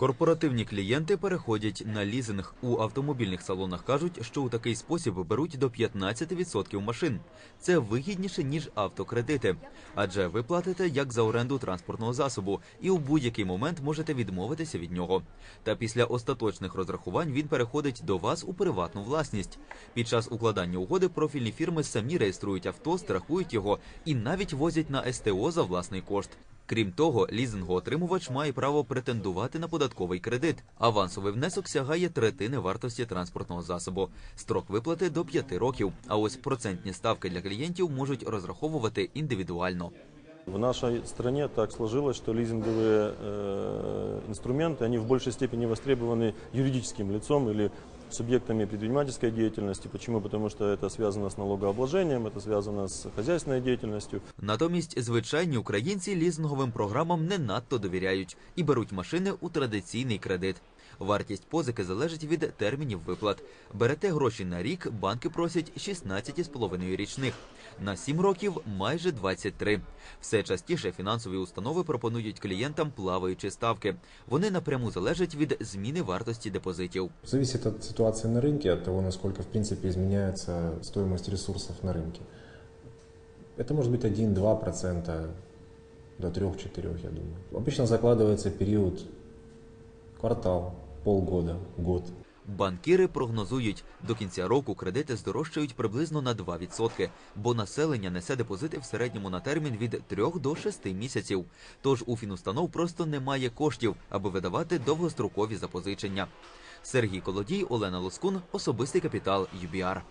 Корпоративні клієнти переходять на лізинг. У автомобільних салонах кажуть, що у такий спосіб беруть до 15% машин. Це вигідніше ніж автокредити, адже ви платите як за оренду транспортного засобу, і у будь-який момент можете відмовитися від нього. Та після остаточних розрахувань він переходить до вас у приватну власність. Під час укладання угоди профільні фірми самі реєструють авто, страхують його і навіть возять на СТО за власний кошт. Крім того, лізингоотримувач має право претендувати на податковий кредит. Авансовий внесок сягає третини вартості транспортного засобу. Строк виплати до 5 років. А ось процентні ставки для клієнтів можуть розраховувати індивідуально. В нашей стране так сложилось, что лизинговые э, инструменты, они в большей степени востребованы юридическим лицом или субъектами предпринимательской деятельности. Почему? Потому что это связано с налогообложением, это связано с хозяйственной деятельностью. Натомість звичайні українці лізинговим програмам не надто довіряють і беруть машини у традиційний кредит. Вартість позики залежить від термінів виплат. Берете гроші на рік, банки просять 16,5 річних. На 7 років майже 23. Все частіше фінансові установи пропонують клієнтам плаваючі ставки. Вони напряму залежать від зміни вартості депозитів. Зависит от ситуации на рынке, от того, насколько, в принципе, изменяется стоимость ресурсов на рынке. Это может быть 1-2% до 3-4, я думаю. Обычно закладывается период квартал, полгода, год. Банкіри прогнозують, до кінця року кредити здорожчають приблизно на 2%, бо населення несе депозити в середньому на термін від 3 до 6 місяців. Тож у фінустанов просто немає коштів, аби видавати довгострокові запозичення. Сергій Колодій, Олена Лоскун, особистий капітал ЮБІАР.